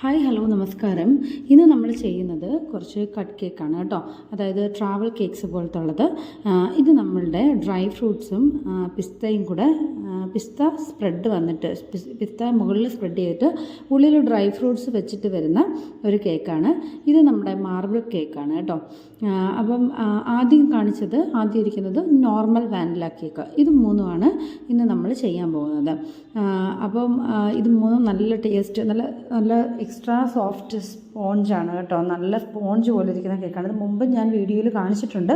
Hi hello നമസ്കാരം. ഇന്ന് നമ്മൾ ചെയ്യുന്നത് കുറച്ച് കട്ട് കേക്കാണ് കേട്ടോ. അതായത് ട്രാവൽ കേക്ക്സ് പോലത്തെ ഉള്ളത് ഇത് നമ്മളുടെ ഡ്രൈ ഫ്രൂട്ട്സും പിസ്തയും കൂടെ പിസ്ത സ്പ്രെഡ് വന്നിട്ട് പിസ്ത മുകളിൽ സ്പ്രെഡ് ചെയ്തിട്ട് ഉള്ളിൽ ഡ്രൈ ഫ്രൂട്ട്സ് വെച്ചിട്ട് വരുന്ന ഒരു കേക്കാണ്. ഇത് നമ്മുടെ മാർബിൾ കേക്കാണ് കേട്ടോ. അപ്പം ആദ്യം കാണിച്ചത് ആദ്യം ഇരിക്കുന്നത് നോർമൽ വാനില കേക്ക് ഇത് മൂന്നുമാണ് ഇന്ന് നമ്മൾ ചെയ്യാൻ പോകുന്നത്. അപ്പം ഇത് മൂന്നും നല്ല ടേസ്റ്റ് നല്ല നല്ല എക്സ്ട്രാ സോഫ്റ്റ് സ്പോഞ്ചാണ് കേട്ടോ. നല്ല സ്പോഞ്ച് പോലെ ഇരിക്കുന്ന കേക്കാണ്. ഇത് മുമ്പ് ഞാൻ വീഡിയോയിൽ കാണിച്ചിട്ടുണ്ട്.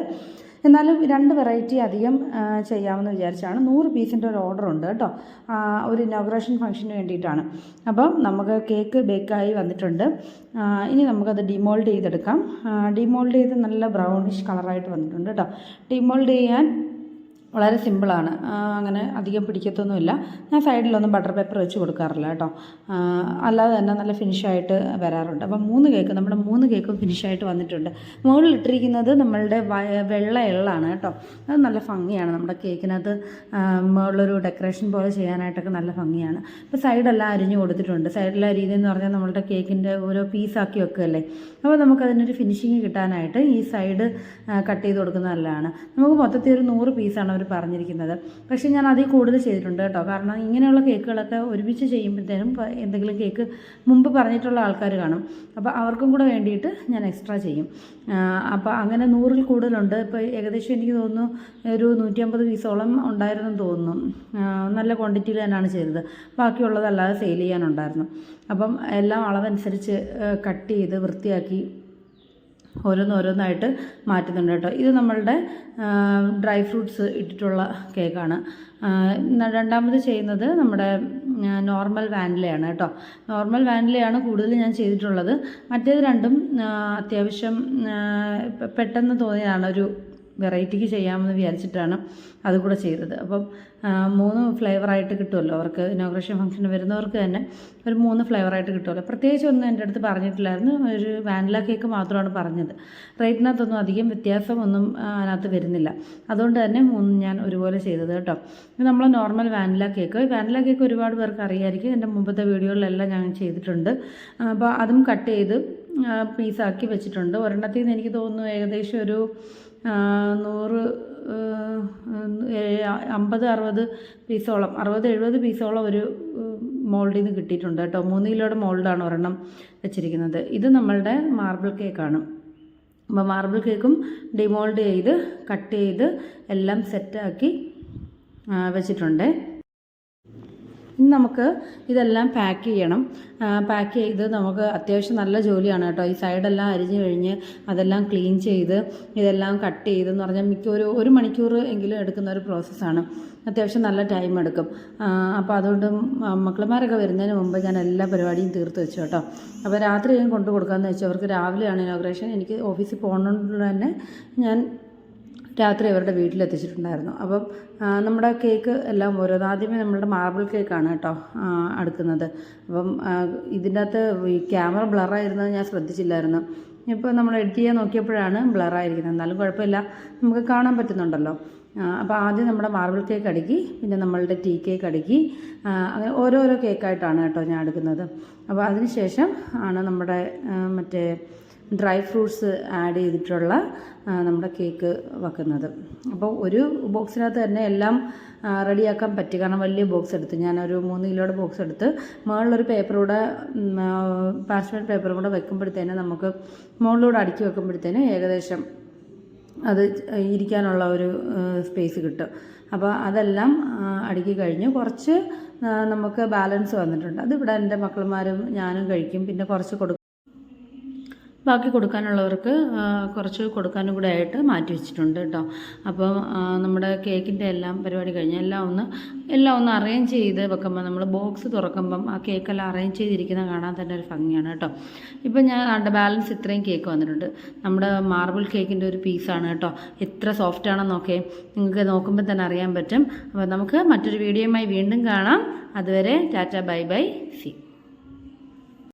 എന്നാലും രണ്ട് വെറൈറ്റി അധികം ചെയ്യാമെന്ന് വിചാരിച്ചാണ്. നൂറ് പീസിന്റെ ഒരു ഓർഡർ ഉണ്ട് കേട്ടോ. ഒരു ഇനോഗ്രേഷൻ ഫംഗ്ഷന് വേണ്ടിയിട്ടാണ്. അപ്പം നമുക്ക് കേക്ക് ബേക്കായി വന്നിട്ടുണ്ട്. ഇനി നമുക്കത് ഡിമോൾഡ് ചെയ്തെടുക്കാം. ഡിമോൾഡ് ചെയ്ത് നല്ല ബ്രൗണിഷ് കളറായിട്ട് വന്നിട്ടുണ്ട് കേട്ടോ. ഡിമോൾഡ് ചെയ്യാൻ വളരെ സിമ്പിളാണ്. അങ്ങനെ അധികം പിടിക്കത്തൊന്നുമില്ല. ഞാൻ സൈഡിലൊന്നും ബട്ടർ പേപ്പർ വെച്ച് കൊടുക്കാറില്ല കേട്ടോ. അല്ലാതെ തന്നെ നല്ല ഫിനിഷായിട്ട് വരാറുണ്ട്. അപ്പം മൂന്ന് കേക്ക് നമ്മുടെ മൂന്ന് കേക്കും ഫിനിഷായിട്ട് വന്നിട്ടുണ്ട്. മുകളിൽ ഇട്ടിരിക്കുന്നത് നമ്മളുടെ വെള്ള എള്ളാണ് കേട്ടോ. അത് നല്ല ഭംഗിയാണ്. നമ്മുടെ കേക്കിനകത്ത് മുകളിലൊരു ഡെക്കറേഷൻ പോലെ ചെയ്യാനായിട്ടൊക്കെ നല്ല ഭംഗിയാണ്. ഇപ്പോൾ സൈഡെല്ലാം അരിഞ്ഞു കൊടുത്തിട്ടുണ്ട്. സൈഡിലെ രീതി എന്ന് പറഞ്ഞാൽ നമ്മളുടെ കേക്കിന്റെ ഓരോ പീസാക്കി വെക്കുകയല്ലേ. അപ്പോൾ നമുക്കതിനൊരു ഫിനിഷിങ് കിട്ടാനായിട്ട് ഈ സൈഡ് കട്ട് ചെയ്ത് കൊടുക്കുന്നത് നല്ലതാണ്. നമുക്ക് മൊത്തത്തിൽ ഒരു നൂറ് പീസാണ് അവർ പറഞ്ഞിരിക്കുന്നത്. പക്ഷേ ഞാൻ അതിൽ കൂടുതൽ ചെയ്തിട്ടുണ്ട് കേട്ടോ. കാരണം ഇങ്ങനെയുള്ള കേക്കുകളൊക്കെ ഒരുമിച്ച് ചെയ്യുമ്പോഴത്തേനും എന്തെങ്കിലും കേക്ക് മുമ്പ് പറഞ്ഞിട്ടുള്ള ആൾക്കാർ കാണും. അപ്പോൾ അവർക്കും കൂടെ വേണ്ടിയിട്ട് ഞാൻ എക്സ്ട്രാ ചെയ്യും. അപ്പോൾ അങ്ങനെ നൂറിൽ കൂടുതലുണ്ട്. ഇപ്പോൾ ഏകദേശം എനിക്ക് തോന്നുന്നു ഒരു നൂറ്റിയമ്പത് പീസോളം ഉണ്ടായിരുന്നെന്ന് തോന്നുന്നു. നല്ല ക്വാണ്ടിറ്റിയിൽ തന്നെയാണ് ചെയ്തത്. ബാക്കിയുള്ളതല്ലാതെ സെയിൽ ചെയ്യാനുണ്ടായിരുന്നു. അപ്പം എല്ലാം അളവനുസരിച്ച് കട്ട് ചെയ്ത് വൃത്തിയാക്കി ഓരോന്നോരോന്നായിട്ട് മാറ്റുന്നുണ്ട് കേട്ടോ. ഇത് നമ്മളുടെ ഡ്രൈ ഫ്രൂട്ട്സ് ഇട്ടിട്ടുള്ള കേക്കാണ്. രണ്ടാമത് ചെയ്യുന്നത് നമ്മുടെ നോർമൽ വാനിലയാണ് കേട്ടോ. നോർമൽ വാനിലയാണ് കൂടുതൽ ഞാൻ ചെയ്തിട്ടുള്ളത്. മറ്റേത് രണ്ടും അത്യാവശ്യം പെട്ടെന്ന് തോന്നിയതാണ് ഒരു വെറൈറ്റിക്ക് ചെയ്യാമെന്ന് വിചാരിച്ചിട്ടാണ് അതുകൂടെ ചെയ്തത്. അപ്പം മൂന്ന് ഫ്ലേവറായിട്ട് കിട്ടുമല്ലോ? അവർക്ക് ഇനോഗ്രേഷൻ ഫംഗ്ഷന് വരുന്നവർക്ക് തന്നെ ഒരു മൂന്ന് ഫ്ലേവറായിട്ട് കിട്ടുമല്ലോ? പ്രത്യേകിച്ച് ഒന്നും എന്റെ അടുത്ത് പറഞ്ഞിട്ടില്ലായിരുന്നു. ഒരു വാനില കേക്ക് മാത്രമാണ് പറഞ്ഞത്. റേറ്റിനകത്തൊന്നും അധികം വ്യത്യാസമൊന്നും അതിനകത്ത് വരുന്നില്ല. അതുകൊണ്ട് തന്നെ മൂന്ന് ഞാൻ ഒരുപോലെ ചെയ്തത് കേട്ടോ. നമ്മൾ normal vanilla cake. Vanilla cake ഒരുപാട് പേർക്ക് അറിയാമായിരിക്കും എന്റെ മുമ്പത്തെ വീഡിയോകളിലെല്ലാം ഞാൻ ചെയ്തിട്ടുണ്ട്. അപ്പോൾ അതും കട്ട് ചെയ്ത് പീസാക്കി വെച്ചിട്ടുണ്ട്. ഒരെണ്ണത്തിൽ നിന്ന് എനിക്ക് തോന്നുന്നു ഏകദേശം ഒരു നൂറ് അമ്പത് അറുപത് പീസോളം അറുപത് എഴുപത് പീസോളം ഒരു മോൾഡിൽ നിന്ന് കിട്ടിയിട്ടുണ്ട് കേട്ടോ. മൂന്ന് കിലോയുടെ മോൾഡാണ് ഒരെണ്ണം വെച്ചിരിക്കുന്നത്. ഇത് നമ്മളുടെ മാർബിൾ കേക്കാണ്. അപ്പോൾ മാർബിൾ കേക്കും ഡിമോൾഡ് ചെയ്ത് കട്ട് ചെയ്ത് എല്ലാം സെറ്റാക്കി വെച്ചിട്ടുണ്ട്. ഇനി നമുക്ക് ഇതെല്ലാം പാക്ക് ചെയ്യണം. പാക്ക് ചെയ്ത് നമുക്ക് അത്യാവശ്യം നല്ല ജോലിയാണ് കേട്ടോ. ഈ സൈഡെല്ലാം അരിഞ്ഞു കഴിഞ്ഞ് അതെല്ലാം ക്ലീൻ ചെയ്ത് ഇതെല്ലാം കട്ട് ചെയ്തെന്ന് പറഞ്ഞാൽ മിക്ക ഒരു ഒരു മണിക്കൂർ എങ്കിലും എടുക്കുന്ന ഒരു പ്രോസസ്സാണ് അത്യാവശ്യം നല്ല ടൈം എടുക്കും. അപ്പോൾ അതുകൊണ്ട് മക്കളമാരൊക്കെ വരുന്നതിന് മുമ്പ് ഞാൻ എല്ലാ പരിപാടിയും തീർത്ത് വെച്ചു കേട്ടോ. അപ്പോൾ രാത്രി ഞാൻ കൊണ്ടു കൊടുക്കാമെന്ന് വെച്ചു. അവർക്ക് രാവിലെയാണ് ഇനോഗ്രേഷൻ എനിക്ക് ഓഫീസിൽ പോകുന്നതുകൊണ്ട് തന്നെ ഞാൻ രാത്രി അവരുടെ വീട്ടിലെത്തിച്ചിട്ടുണ്ടായിരുന്നു. അപ്പം നമ്മുടെ കേക്ക് എല്ലാം ഓരോന്ന് ആദ്യമേ നമ്മളുടെ മാർബിൾ കേക്കാണ് കേട്ടോ അടുക്കുന്നത്. അപ്പം ഇതിന്റെ അകത്ത് ഈ ക്യാമറ ബ്ലറായിരുന്നത് ഞാൻ ശ്രദ്ധിച്ചില്ലായിരുന്നു. ഇപ്പോൾ നമ്മൾ എഡിറ്റ് ചെയ്യാൻ നോക്കിയപ്പോഴാണ് ബ്ലറായിരിക്കുന്നത് എന്നാലും കുഴപ്പമില്ല. നമുക്ക് കാണാൻ പറ്റുന്നുണ്ടല്ലോ. അപ്പോൾ ആദ്യം നമ്മുടെ മാർബിൾ കേക്ക് അടുക്കി പിന്നെ നമ്മളുടെ ടീ കേക്ക് അടുക്കി അങ്ങനെ ഓരോരോ കേക്കായിട്ടാണ് കേട്ടോ ഞാൻ എടുക്കുന്നത് അപ്പോൾ അതിന് ശേഷം ആണ് നമ്മുടെ മറ്റേ ഡ്രൈ ഫ്രൂട്ട്സ് ആഡ് ചെയ്തിട്ടുള്ള നമ്മുടെ കേക്ക് വെക്കുന്നത്. അപ്പോൾ ഒരു ബോക്സിനകത്ത് തന്നെ എല്ലാം റെഡിയാക്കാൻ പറ്റി. കാരണം വലിയ ബോക്സ് എടുത്ത് ഞാനൊരു മൂന്ന് കിലോയുടെ ബോക്സ് എടുത്ത് മുകളിലൊരു പേപ്പർ കൂടെ പേപ്പറും കൂടെ വെക്കുമ്പോഴത്തേന് നമുക്ക് മുകളിലൂടെ അടുക്കി വെക്കുമ്പോഴത്തേന് ഏകദേശം അത് ഇരിക്കാനുള്ള ഒരു സ്പേസ് കിട്ടും. അപ്പോൾ അതെല്ലാം അടുക്കി കഴിഞ്ഞ് കുറച്ച് നമുക്ക് ബാലൻസ് വന്നിട്ടുണ്ട്. അതിവിടെ എന്റെ മക്കളുമാരും ഞാനും കഴിക്കും. പിന്നെ കുറച്ച് കൊടുക്കും. ബാക്കി കൊടുക്കാനുള്ളവർക്ക് കുറച്ച് കൊടുക്കാനും കൂടെ ആയിട്ട് മാറ്റി വെച്ചിട്ടുണ്ട് കേട്ടോ. അപ്പോൾ നമ്മുടെ കേക്കിന്റെ എല്ലാം പരിപാടി കഴിഞ്ഞ് എല്ലാം ഒന്ന് എല്ലാം ഒന്ന് അറേഞ്ച് ചെയ്ത് വെക്കുമ്പോൾ നമ്മൾ ബോക്സ് തുറക്കുമ്പം ആ കേക്കെല്ലാം അറേഞ്ച് ചെയ്തിരിക്കുന്നത് കാണാൻ തന്നെ ഒരു ഭംഗിയാണ് കേട്ടോ. ഇപ്പം ഞാൻ കണ്ട ബാലൻസ് ഇത്രയും കേക്ക് വന്നിട്ടുണ്ട്. നമ്മുടെ മാർബിൾ കേക്കിന്റെ ഒരു പീസാണ് കേട്ടോ. എത്ര സോഫ്റ്റ് ആണെന്നൊക്കെ നിങ്ങൾക്ക് നോക്കുമ്പോൾ തന്നെ അറിയാൻ പറ്റും. അപ്പോൾ നമുക്ക് മറ്റൊരു വീഡിയോയുമായി വീണ്ടും കാണാം. അതുവരെ ടാറ്റ ബൈ ബൈ സി.